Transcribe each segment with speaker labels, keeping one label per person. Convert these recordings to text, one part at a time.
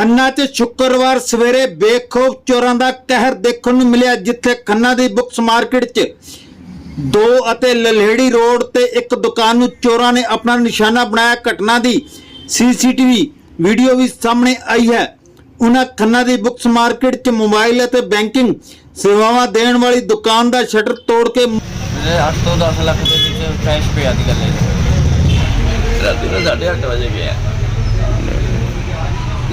Speaker 1: ਖੰਨਾ 'ਚ ਸ਼ੁੱਕਰਵਾਰ ਸਵੇਰੇ ਬੇਖੌਫ ਚੋਰਾਂ ਦਾ ਕਹਿਰ ਦੇਖਣ ਨੂੰ ਮਿਲਿਆ, ਜਿੱਥੇ ਖੰਨਾ ਦੀ ਬੁੱਕਸ ਮਾਰਕੀਟ 'ਚ ਦੋ ਅਤੇ ਲਲੇੜੀ ਰੋਡ ਤੇ ਇੱਕ ਦੁਕਾਨ ਨੂੰ ਚੋਰਾਂ ਨੇ ਆਪਣਾ ਨਿਸ਼ਾਨਾ ਬਣਾਇਆ। ਘਟਨਾ ਦੀ ਸੀਸੀਟੀਵੀ ਵੀਡੀਓ ਵੀ ਸਾਹਮਣੇ ਆਈ ਹੈ। ਉਹਨਾਂ ਖੰਨਾ ਦੀ ਬੁੱਕਸ ਮਾਰਕੀਟ 'ਚ ਮੋਬਾਈਲ ਅਤੇ ਬੈਂਕਿੰਗ ਸੇਵਾਵਾਂ ਦੇਣ ਵਾਲੀ ਦੁਕਾਨ ਦਾ ਸ਼ਟਰ ਤੋੜ ਕੇ
Speaker 2: 8 ਤੋਂ 10 ਲੱਖ ਦੇ ਵਿੱਚ ਕੈਸ਼ ਪਿਆ ਦੀ ਗੱਲ ਹੈ ਰਾਤੀ ਨੂੰ 8:30 ਵਜੇ ਗਿਆ।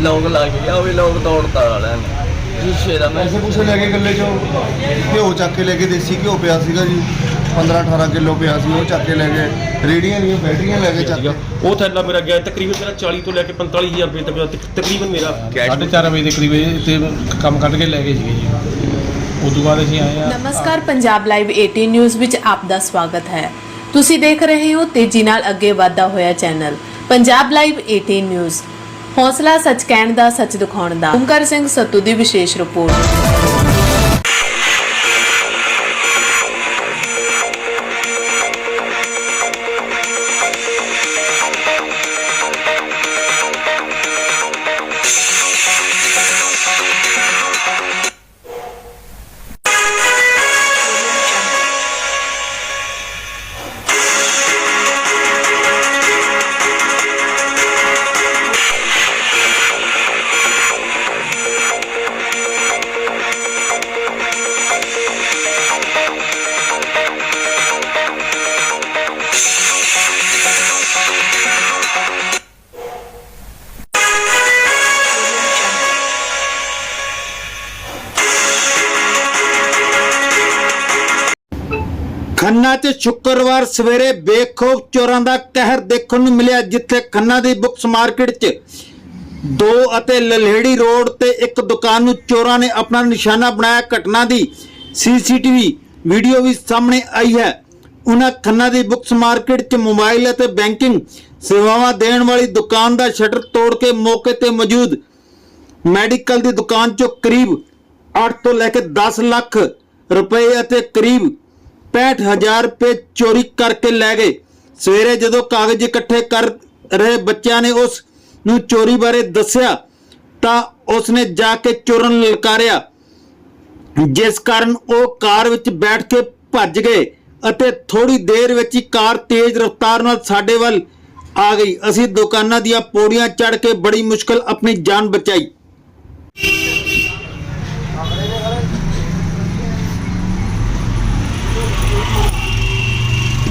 Speaker 2: ਲੋਕ ਲੱਗ ਗਿਆ ਉਹ ਵੀ ਲੋਕ ਤੋੜਤਾ ਵਾਲਿਆਂ ਨੇ ਸ਼ੀਸ਼ੇ ਦਾ ਮੈਂ
Speaker 3: ਪੈਸੇ ਪੂਸੇ ਲੈ ਕੇ ਗੱਲੇ ਚੋਂ ਘਿਓ ਚੱਕ ਕੇ ਲੈ ਕੇ ਦੇਸੀ ਘਿਓ ਪਿਆ ਸੀਗਾ ਜੀ 15 18 ਕਿਲੋ ਪਿਆ ਸੀ ਉਹ ਚੱਕ ਕੇ ਲੈ ਗਏ ਰੇੜੀਆਂ ਦੀਆਂ ਬੈਟਰੀਆਂ ਲੈ ਕੇ ਚੱਕ
Speaker 4: ਸੀਗਾ
Speaker 3: ਕੇ
Speaker 4: ਉਹ ਥੈਲਾ ਮੇਰਾ ਗਿਆ ਤਕਰੀਬਨ ਮੇਰਾ 40 ਤੋਂ ਲੈ ਕੇ 45000 ਰੁਪਏ ਤੱਕ ਦਾ ਤਕ- ਤਕਰੀਬਨ ਮੇਰਾ
Speaker 5: ਸਾਢੇ ਚਾਰ ਵਜੇ ਦੇ ਕਰੀਬ ਇਹ ਤੇ ਕੰਮ ਕੱਢ ਕੇ ਲੈ ਗਏ ਸੀਗੇ ਜੀ। ਉਸ ਤੋਂ ਬਾਅਦ ਅਸੀਂ ਆਏ ਆ
Speaker 6: ਨਮਸਕਾਰ ਪੰਜਾਬ ਲਾਈਵ 18 ਨਿਊਜ਼ ਵਿੱਚ ਆਪ ਦਾ ਸਵਾਗਤ ਹੈ। ਤੁਸੀਂ ਦੇਖ ਰਹੇ ਹੋ ਤੇਜ਼ੀ ਨਾਲ ਅੱਗੇ ਵਧਦਾ ਹੋਇਆ ਚੈਨਲ ਪੰਜਾਬ ਲਾਈਵ 18 ਨਿਊਜ਼। ਹੌਸਲਾ ਸੱਚ ਕਹਿਣ ਦਾ ਸੱਚ ਦਿਖਾਉਣ ਦਾ। ਓਮਕਾਰ ਸਿੰਘ ਸੱਤੂ ਦੀ ਵਿਸ਼ੇਸ਼ ਰਿਪੋਰਟ।
Speaker 1: ਖੰਨਾ 'ਚ ਸ਼ੁੱਕਰਵਾਰ ਸਵੇਰੇ ਬੇਖੌਫ ਚੋਰਾਂ ਦਾ ਕਹਿਰ ਦੇਖਣ ਨੂੰ ਮਿਲਿਆ, ਜਿੱਥੇ ਖੰਨਾ ਦੀ ਬੁੱਕਸ ਮਾਰਕੀਟ 'ਚ ਦੋ ਅਤੇ ਲਲੇੜੀ ਰੋਡ ਤੇ ਇੱਕ ਦੁਕਾਨ ਨੂੰ ਚੋਰਾਂ ਨੇ ਆਪਣਾ ਨਿਸ਼ਾਨਾ ਬਣਾਇਆ। ਘਟਨਾ ਦੀ ਸੀਸੀਟੀਵੀ ਵੀਡੀਓ ਵੀ ਸਾਹਮਣੇ ਆਈ ਹੈ। ਉਹਨਾਂ ਖੰਨਾ ਦੀ ਬੁੱਕਸ ਮਾਰਕੀਟ 'ਚ ਮੋਬਾਈਲ ਅਤੇ ਬੈਂਕਿੰਗ ਸੇਵਾਵਾਂ ਦੇਣ ਵਾਲੀ ਦੁਕਾਨ ਦਾ ਸ਼ਟਰ ਤੋੜ ਕੇ ਮੌਕੇ ਤੇ ਮੌਜੂਦ ਮੈਡੀਕਲ ਦੀ ਦੁਕਾਨ 'ਚੋਂ ਕਰੀਬ 8 ਤੋਂ ਲੈ ਕੇ 10 ਲੱਖ ਰੁਪਏ ਅਤੇ ਕਰੀਬ 65000 ਰੁਪਏ ਚੋਰੀ ਕਰਕੇ ਲੈ ਗਏ। ਸਵੇਰੇ ਜਦੋਂ ਕਾਗਜ਼ ਇਕੱਠੇ ਕਰ ਰਹੇ ਬੱਚਿਆਂ ਨੇ ਉਸ ਨੂੰ ਚੋਰੀ ਬਾਰੇ ਦੱਸਿਆ, ਤਾਂ ਉਸ ਨੇ ਜਾ ਕੇ ਚੋਰਨ ਲਲਕਾਰਿਆ। ਜਿਸ ਕਾਰਨ ਉਹ ਕਾਰ ਵਿੱਚ ਬੈਠ ਕੇ ਭੱਜ ਗਏ ਅਤੇ ਥੋੜੀ ਦੇਰ ਵਿੱਚ ਹੀ ਕਾਰ ਤੇਜ਼ ਰਫ਼ਤਾਰ ਨਾਲ ਸਾਡੇ ਵੱਲ ਆ ਗਈ। ਅਸੀਂ ਦੁਕਾਨਾਂ ਦੀਆਂ ਪੌੜੀਆਂ ਚੜ੍ਹ ਕੇ ਬੜੀ ਮੁਸ਼ਕਲ ਆਪਣੀ ਜਾਨ ਬਚਾਈ।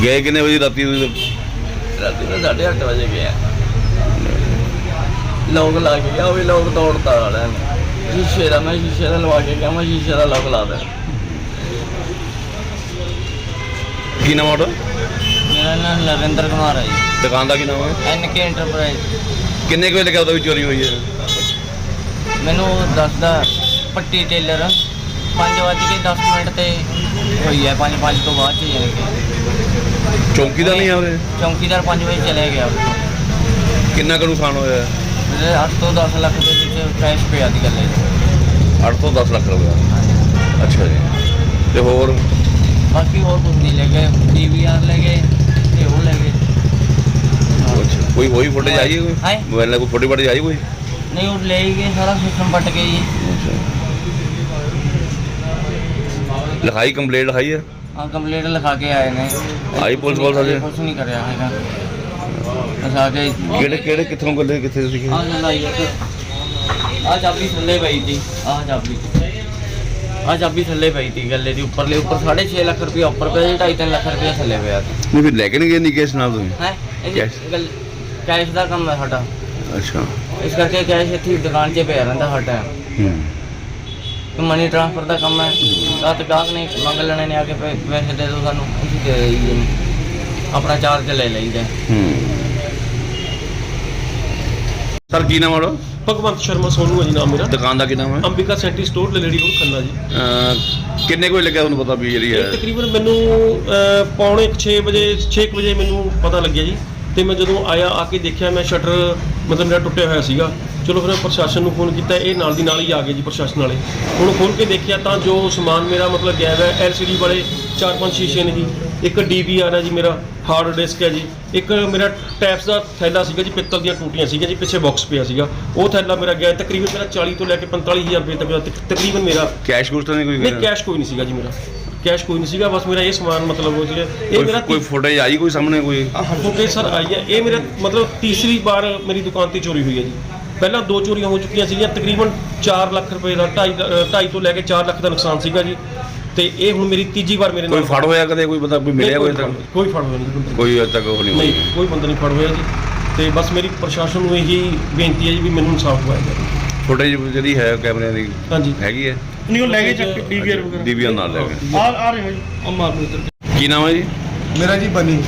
Speaker 7: ਗਏ ਕਿੰਨੇ ਵਜੇ ਰਾਤੀ ਤੁਸੀਂ?
Speaker 2: ਰਾਤੀ ਨੂੰ 8:30 ਵਜੇ ਗਿਆ ਲੋਕ ਲੱਗ ਗਿਆ ਉਹ ਵੀ ਲੋਕ ਤੋੜਤਾ ਵਾਲਿਆਂ ਨੇ ਸ਼ੀਸ਼ੇ ਦਾ ਮੈਂ ਸ਼ੀਸ਼ੇ ਦਾ ਲਵਾ ਕੇ ਗਿਆ ਮੈਂ ਸ਼ੀਸ਼ੇ ਦਾ ਲੋਕ ਲਾ ਦੇ
Speaker 7: ਕੀ ਨਾਮ ਆਟੋ
Speaker 2: ਮੇਰਾ ਨਾਮ ਨਰਿੰਦਰ ਕੁਮਾਰ ਹੈ ਜੀ।
Speaker 7: ਦੁਕਾਨ ਦਾ ਕੀ ਨਾਮ ਹੈ
Speaker 2: ਐਨ ਕੇ ਇੰਟਰਪ੍ਰਾਈਜ਼
Speaker 7: ਕਿੰਨੇ ਕੁ ਵਜੇ ਉਦੋਂ ਵੀ ਚੋਰੀ ਹੋਈ ਹੈ?
Speaker 2: ਮੈਨੂੰ ਦੱਸਦਾ ਪੱਟੀ ਟੇਲਰ। 5 ਵਜੇ ਕੇ 10 ਮਿੰਟ ਤੇ ਹੋਈ ਹੈ 5 5 ਤੋਂ ਬਾਅਦ ਚ ਜਾਣੀ ਕਿ
Speaker 7: ਚੌਂਕੀ ਦਾ ਨਹੀਂ ਆ
Speaker 2: ਚੌਂਕੀਦਾਰ 5 ਵਜੇ ਚਲੇ ਗਿਆ
Speaker 7: ਕਿੰਨਾ ਕੁ ਨੁਕਸਾਨ ਹੋਇਆ?
Speaker 2: ਮੇਰੇ 8 ਤੋਂ 10 ਲੱਖ ਦੇ ਵਿੱਚ ਕੈਸ਼ ਪਿਆ ਦੀ ਗੱਲ ਹੈ
Speaker 7: 8 ਤੋਂ 10 ਲੱਖ ਰੁਪਏ ਅੱਛਾ ਜੀ। ਤੇ ਹੋਰ?
Speaker 2: ਬਾਕੀ ਹੋਰ ਕੁਝ ਨਹੀਂ ਲੈ ਗਏ ਡੀਵੀਆਰ ਲੈ ਗਏ ਤੇ ਉਹ ਲੈ ਗਏ।
Speaker 7: ਕੋਈ ਹੋਈ ਫੁਟੇਜ ਆਈ ਕੋਈ? ਮੋਬਾਈਲ ਨਾਲ ਕੋਈ ਫੋਟੋ ਫੁਟੇਜ ਆਈ ਕੋਈ?
Speaker 2: ਨਹੀਂ ਉਹ ਲੈ ਗਏ ਸਾਰਾ ਸਿਸਟਮ ਪਟ ਗਿਆ ਜੀ।
Speaker 7: ਲਿਖਾਈ ਕੰਪਲੀਟ ਲਿਖਾਈ ਹੈ?
Speaker 2: ਹਾਂ ਕੰਪਲੀਟ ਲਿਖਾ ਕੇ ਆਏ ਨੇ।
Speaker 7: ਆਈ ਪੁਲਿਸ ਵਾਲ ਸਾਡੇ?
Speaker 2: ਕੁਝ ਨਹੀਂ ਕਰਿਆ ਹੈਗਾ। ਲਿਖਾ ਕੇ
Speaker 7: ਕਿਹੜੇ ਕਿਹੜੇ ਕਿੱਥੋਂ ਗੱਲੇ ਕਿੱਥੇ ਸੀਗੇ
Speaker 2: ਆ ਜਲਾਈ ਆ ਚਾਬੀ ਥੱਲੇ ਪਈ ਸੀ। ਆ ਚਾਬੀ। ਆ ਚਾਬੀ ਥੱਲੇ ਪਈ ਸੀ ਗੱਲੇ ਦੀ ਉੱਪਰਲੇ ਉੱਪਰ 6.5 ਲੱਖ ਰੁਪਏ ਉੱਪਰ ਪਿਆ ਜੀ 2.5 ਲੱਖ ਰੁਪਏ ਥੱਲੇ ਪਿਆ ਸੀ।
Speaker 7: ਨਹੀਂ ਫਿਰ ਲੈ ਕੇ ਨਹੀਂ ਗਏ ਨਹੀਂ ਕੇਸ ਨਾਲ ਤੁਸੀਂ?
Speaker 2: ਹੈ?
Speaker 7: Cash?
Speaker 2: ਕੈਸ਼ ਦਾ ਕੰਮ ਹੈ ਸਾਡਾ।
Speaker 7: ਅੱਛਾ।
Speaker 2: ਇਸ ਕਰਕੇ ਕੈਸ਼ ਇੱਥੇ ਹੀ ਦੁਕਾਨ 'ਚ ਪਿਆ ਰਹਿੰਦਾ ਹਰ ਟਾਈਮ
Speaker 7: ਹੂੰ
Speaker 2: ਮਨੀ ਟ੍ਰਾਂਸਫਰ ਦਾ ਕੰਮ ਹੈ। ਰਾਤ ਗਾਹਕ ਨੇ ਮੰਗ ਲੈਣੇ ਨੇ ਆ ਕੇ ਪੈ- ਪੈਸੇ ਦੇ ਦਿਓ ਸਾਨੂੰ। ਅਸੀਂ ਦੇ ਦਈਏ ਨੇ ਆਪਣਾ ਚਾਰਜ ਲੈ ਲਈਦਾ।
Speaker 7: ਹੂੰ। ਸਰ ਕੀ ਨਾਮ ਆਟੋ
Speaker 4: ਭਗਵੰਤ ਸ਼ਰਮਾ ਸੋਨੂ ਹੈ ਜੀ ਨਾਮ ਮੇਰਾ।
Speaker 7: ਦੁਕਾਨ ਦਾ ਕੀ ਨਾਮ ਹੈ?
Speaker 4: Ambika sanitary store Laleri road Khanna ਜੀ।
Speaker 7: ਅਹ ਕਿੰਨੇ ਕੋਈ ਲੱਗਿਆ ਤੁਹਾਨੂੰ ਪਤਾ ਵੀ ਜਿਹੜੀ
Speaker 4: ਇਹ
Speaker 7: ਹੈ
Speaker 4: ਤਕਰੀਬਨ ਮੈਨੂੰ ਅਹ, ਪੌਣੇ 6 ਵਜੇ 6 ਵਜੇ ਮੈਨੂੰ ਪਤਾ ਲੱਗਿਆ ਜੀ। ਤੇ ਮੈਂ ਜਦੋਂ ਆਇਆ ਆ ਕੇ ਦੇਖਿਆ ਮੈਂ ਸ਼ਟਰ ਮਤਲਬ ਮੇਰਾ ਟੁੱਟਿਆ ਹੋਇਆ ਸੀਗਾ। ਚਲੋ ਫਿਰ ਪ੍ਰਸ਼ਾਸਨ ਨੂੰ ਫੋਨ ਕੀਤਾ ਇਹ ਨਾਲ ਦੀ ਨਾਲ ਹੀ ਆ ਗਏ ਜੀ ਪ੍ਰਸ਼ਾਸਨ ਵਾਲੇ। ਹੁਣ ਖੋਲ ਕੇ ਦੇਖਿਆ ਤਾਂ ਜੋ ਸਮਾਨ ਮੇਰਾ ਮਤਲਬ ਗਾਇਬ ਹੈ ਐਲਸੀਡੀ ਵਾਲੇ ਚਾਰ ਪੰਜ ਸ਼ੀਸ਼ੇ ਨੇ ਜੀ। ਇੱਕ ਡੀਵੀਆਰ ਹੈ ਜੀ ਮੇਰਾ ਹਾਰਡ ਡਿਸਕ ਹੈ ਜੀ। ਇੱਕ ਮੇਰਾ ਟੈਪਸ ਦਾ ਥੈਲਾ ਸੀਗਾ ਜੀ ਪਿੱਤਲ ਦੀਆਂ ਟੂਟੀਆਂ ਸੀਗੀਆਂ ਜੀ ਪਿੱਛੇ ਬਾਕਸ ਪਿਆ ਸੀਗਾ। ਉਹ ਥੈਲਾ ਮੇਰਾ ਗਿਆ ਤਕਰੀਬਨ ਮੇਰਾ 40 ਤੋਂ ਲੈ ਕੇ 45000 ਰੁਪਏ ਤੱਕ ਤਕਰੀਬਨ ਮੇਰਾ।
Speaker 7: ਕੈਸ਼ ਕੁਛ ਤਾਂ ਨਹੀਂ ਕੋਈ
Speaker 4: ਨਹੀਂ ਕੈਸ਼ ਕੋਈ ਨਹੀਂ ਸੀਗਾ ਜੀ ਮੇਰਾ। ਕੈਸ਼ ਕੋਈ ਨਹੀਂ ਸੀਗਾ ਬਸ ਮੇਰਾ ਇਹ ਸਮਾਨ ਮਤਲਬ ਉਹ ਸੀਗਾ। ਇਹ ਮੇਰਾ
Speaker 7: ਕੋਈ ਫੁਟੇਜ ਆਈ ਕੋਈ ਸਾਹਮਣੇ ਕੋਈ?
Speaker 4: ਫੁਟੇਜ ਸਰ ਆਈ ਹੈ। ਇਹ ਮੇਰੇ ਮਤਲਬ ਤੀਸਰੀ ਵਾਰ ਮੇਰੀ ਦੁਕਾਨ ਤੇ ਚੋਰੀ ਹੋਈ ਹੈ ਜੀ। ਪਹਿਲਾਂ ਦੋ ਚੋਰੀਆਂ ਹੋ ਚੁੱਕੀਆਂ ਸੀਗੀਆਂ ਤਕਰੀਬਨ 4 ਲੱਖ ਰੁਪਏ ਦਾ 2.5 2.5 ਤੋਂ ਲੈ ਕੇ 4 ਲੱਖ ਦਾ ਨੁਕਸਾਨ ਸੀਗਾ ਜੀ। ਤੇ ਇਹ ਹੁਣ ਮੇਰੀ ਤੀਜੀ ਵਾਰ ਮੇਰੇ
Speaker 7: ਕੋਈ
Speaker 4: ਨਾਲ
Speaker 7: ਫੜ ਹੋਇਆ ਕਦੇ? ਕੋਈ ਪਤਾ ਕੋਈ ਮਿਲਿਆ ਕੋਈ ਤੱਕ
Speaker 4: ਕੋਈ ਫੜ ਹੋਇਆ ਨਹੀਂ ਬੰਦਾ।
Speaker 7: ਕੋਈ ਅਜੇ ਤੱਕ ਉਹ ਨਹੀਂ
Speaker 4: ਨਹੀਂ
Speaker 7: ਹੋਈ
Speaker 4: ਕੋਈ ਬੰਦਾ ਨਹੀਂ ਫੜ ਹੋਇਆ ਜੀ। ਤੇ ਬਸ ਮੇਰੀ ਪ੍ਰਸ਼ਾਸਨ ਨੂੰ ਇਹੀ ਬੇਨਤੀ ਹੈ ਜੀ ਵੀ ਮੈਨੂੰ ਇਨਸਾਫ ਦਿਵਾਇਆ ਜਾਵੇ।
Speaker 7: ਫੁਟੇਜ ਜਿਹੜੀ ਹੈ ਕੈਮਰਿਆਂ ਦੀ
Speaker 4: ਹਾਂਜੀ।
Speaker 7: ਹੈਗੀ ਹੈ?
Speaker 4: ਨਹੀਂ ਉਹ ਲੈ ਕੇ ਚੱਕ ਡੀਵੀਆਰ ਵਗੈਰਾ।
Speaker 7: ਡੀਵੀਆਰ ਨਾਲ ਲੈ ਕੇ।
Speaker 4: ਆ ਆ ਰਹੇ ਹੋ ਜੀ ਇੱਧਰ।
Speaker 7: ਕੀ ਨਾਮ ਹੈ ਜੀ?
Speaker 3: ਮੇਰਾ ਜੀ ਬਨੀ।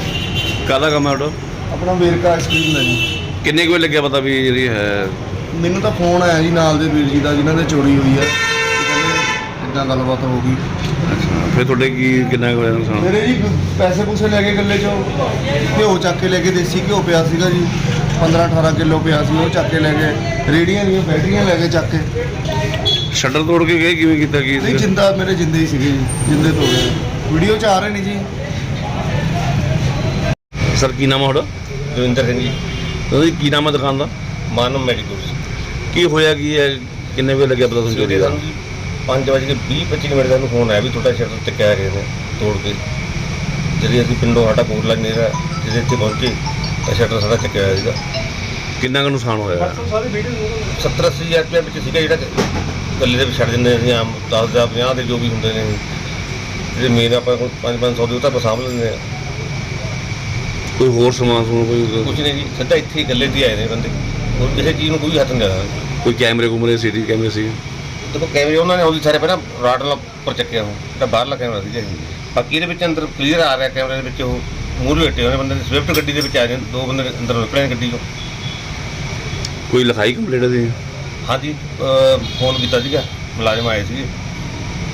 Speaker 7: ਕਾਹਦਾ ਕੰਮ ਹੈ ਤੁਹਾਡਾ?
Speaker 3: ਆਪਣਾ ਵੇਰਕਾ ਆਈਸਕ੍ਰੀਮ ਦਾ ਜੀ।
Speaker 7: ਕਿੰਨੇ ਕੁ ਵਜੇ ਲੱਗਿਆ ਪਤਾ ਵੀ ਜਿਹੜੀ ਹੈ?
Speaker 3: ਮੈਨੂੰ ਤਾਂ ਫੋਨ ਆਇਆ ਜੀ ਨਾਲ ਦੇ ਵੀਰ ਜੀ ਦਾ ਜਿਨ੍ਹਾਂ ਦੇ ਚੋਰੀ ਹੋਈ ਹੈ ਤੇ ਕਹਿੰਦੇ ਇਦਾਂ ਗੱਲਬਾਤ ਹੋ ਗਈ।
Speaker 7: ਅੱਛਾ ਫਿਰ ਤੁਹਾਡੇ ਕੀ ਕਿੰਨਾ ਕੁ ਹੋਇਆ ਨੁਕਸਾਨ?
Speaker 3: ਮੇਰੇ ਜੀ ਪੈਸੇ ਪੂਸੇ ਲੈ ਕੇ ਗੱਲੇ ਚੋਂ। ਘਿਓ ਚੱਕ ਕੇ ਲੈ ਕੇ ਦੇਸੀ ਘਿਓ ਪਿਆ ਸੀਗਾ ਜੀ। 15 18 ਕਿਲੋ ਪਿਆ ਸੀ ਉਹ ਚੱਕ ਕੇ ਲੈ ਗਏ। ਰੇੜੀਆਂ ਦੀਆਂ ਬੈਟਰੀਆਂ ਲੈ ਕੇ ਚੱਕ ਕੇ।
Speaker 7: ਸ਼ਟਰ ਤੋੜ ਕੇ ਗਏ ਕਿਵੇਂ ਕੀਤਾ ਕੀ
Speaker 3: ਨਹੀਂ ਜਿੰਦਾ ਮੇਰੇ ਜਿੰਦੇ ਹੀ ਸੀਗੇ ਜੀ ਜਿੰਦੇ ਤੋਂ ਗਏ। ਵੀਡੀਓ ਚ ਆ ਰਹੇ ਨੇ ਜੀ।
Speaker 7: ਸਰ ਕੀ ਨਾਮ ਹੈ ਤੁਹਾਡਾ?
Speaker 8: ਦਵਿੰਦਰ ਸਿੰਘ ਜੀ।
Speaker 7: ਤੁਸੀਂ ਕੀ ਨਾਮ ਹੈ ਦੁਕਾਨ ਦਾ?
Speaker 8: ਮਾਨਵ ਮੈਡੀਕਲਸ
Speaker 7: ਕੀ ਹੋਇਆ ਕੀ ਹੈ? ਕਿੰਨੇ ਵਜੇ ਲੱਗਿਆ ਪਤਾ ਤੁਹਾਨੂੰ ਚੋਰੀ ਦਾ?
Speaker 8: 5 ਵਜੇ 20 25 ਮਿੰਟ ਦਾ ਨੂੰ ਫੋਨ ਆਇਆ ਵੀ ਤੁਹਾਡਾ ਸ਼ਟਰ ਤੇ ਕਹਿ ਰਹੇ ਨੇ ਤੋੜ ਕੇ। ਜਦੋਂ ਅਸੀਂ ਪਿੰਡੋਂ ਸਾਡਾ ਕੋਟਲਾ ਨੇਰਾ ਜਿਹਦੇ ਇੱਥੇ ਪਹੁੰਚੇ ਤਾਂ ਸ਼ਟਰ ਸਾਡਾ ਚੱਕਿਆ ਹੋਇਆ ਸੀਗਾ।
Speaker 7: ਕਿੰਨਾ ਕੁ ਨੁਕਸਾਨ ਹੋਇਆ?
Speaker 8: 70 ਅੱਸੀ ਹਜ਼ਾਰ ਰੁਪਏ ਵਿੱਚ ਸੀਗਾ ਜਿਹੜਾ ਗੱਲੇ ਦੇ ਵਿੱਚ ਛੱਡ ਦਿੰਦੇ ਅਸੀਂ ਆਮ 10 ਜਾਂ 50 ਦੇ ਜੋ ਵੀ ਹੁੰਦੇ ਨੇ। ਜਿਹੜੇ ਮੇਨ ਆਪਾਂ ਕੋਲ 5-500 ਦੇ ਉਹ ਤਾਂ ਆਪਾਂ ਸਾਂਭ ਲੈਂਦੇ ਆ।
Speaker 7: ਕੋਈ ਹੋਰ ਸਮਾਨ ਸਮੂਨ ਕੋਈ
Speaker 8: ਕੁਝ ਨਹੀਂ ਜੀ ਸਿੱਧਾ ਇੱਥੇ ਹੀ ਗੱਲੇ ਤੇ ਆਏ ਨੇ ਬੰਦੇ। ਹੋਰ ਕਿਸੇ ਚੀਜ਼ ਨੂੰ ਕੋਈ ਹੱਥ ਨਹੀਂ ਲਾਇਆ।
Speaker 7: ਕੋਈ ਕੈਮਰੇ ਕੁਮਰੇ ਸੀਟੀ ਕੈਮਰੇ ਸੀ
Speaker 8: ਦੇਖੋ ਕੈਮਰੇ ਉਹਨਾਂ ਨੇ ਉਹਦੀ ਸਾਰੇ ਪਹਿਲਾਂ ਰਾਡ ਨਾਲ ਉੱਪਰ ਚੱਕਿਆ ਉਹ ਜਿਹੜਾ ਬਾਹਰਲਾ ਕੈਮਰਾ ਸੀ ਜੀ। ਬਾਕੀ ਇਹਦੇ ਵਿੱਚ ਅੰਦਰ ਕਲੀਅਰ ਆ ਰਿਹਾ ਕੈਮਰੇ ਦੇ ਵਿੱਚ ਉਹ ਮੂਹਰੇ ਬੈਠੇ ਹੋਏ ਨੇ ਬੰਦੇ। ਸਵਿਫਟ ਗੱਡੀ ਦੇ ਵਿੱਚ ਆ ਜਾਂਦੇ ਦੋ ਬੰਦੇ ਅੰਦਰ ਨਿਕਲੇ ਨੇ ਗੱਡੀ ਚੋਂ।
Speaker 7: ਕੋਈ ਲਿਖਾਈ ਕੰਪਲੀਟ ਸੀ
Speaker 8: ਹਾਂਜੀ ਅਹ ਫੋਨ ਕੀਤਾ ਸੀਗਾ। ਮੁਲਾਜ਼ਮ ਆਏ ਸੀਗੇ।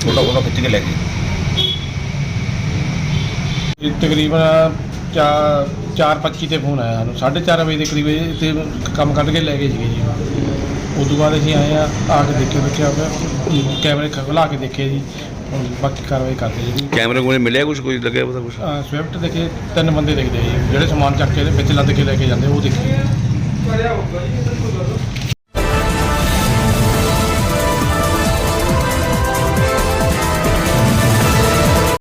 Speaker 8: ਫੋਟੋ ਫੋਟੋ ਖਿੱਚ ਕੇ ਲੈ ਗਏ।
Speaker 5: ਇਹ ਤਕਰੀਬਨ 4 4:25 ਤੇ ਫੋਨ ਆਇਆ ਸਾਨੂੰ। 4:30 ਵਜੇ ਦੇ ਕਰੀਬ ਇਹ ਤੇ ਕੰਮ ਕੱਢ ਕੇ ਲੈ ਗਏ ਸੀਗੇ ਜੀ। ਉਸ ਤੋਂ ਬਾਅਦ ਅਸੀਂ ਆਏ ਆ ਆ ਕੇ ਦੇਖੇ ਬੱਚਿਆ ਕੈਮਰੇ ਖਗਲਾ ਕੇ ਦੇਖੇ ਜੀ। ਹੁਣ ਬਾਕੀ ਕਾਰਵਾਈ ਕਰਦੇ ਜੀ।
Speaker 7: ਕੈਮਰੇ ਕੋਲੇ ਮਿਲਿਆ ਕੁਝ ਕੋਈ ਲੱਗਿਆ ਪਤਾ ਕੁਝ
Speaker 5: ਸਵਿਫਟ ਦੇਖੇ ਤਿੰਨ ਬੰਦੇ ਦਿਖਦੇ ਜੀ। ਜਿਹੜੇ ਸਮਾਨ ਚੱਕ ਕੇ ਇਹਦੇ ਵਿੱਚ ਲੱਦ ਕੇ ਲੈ ਕੇ ਜਾਂਦੇ ਉਹ ਦੇਖੇ।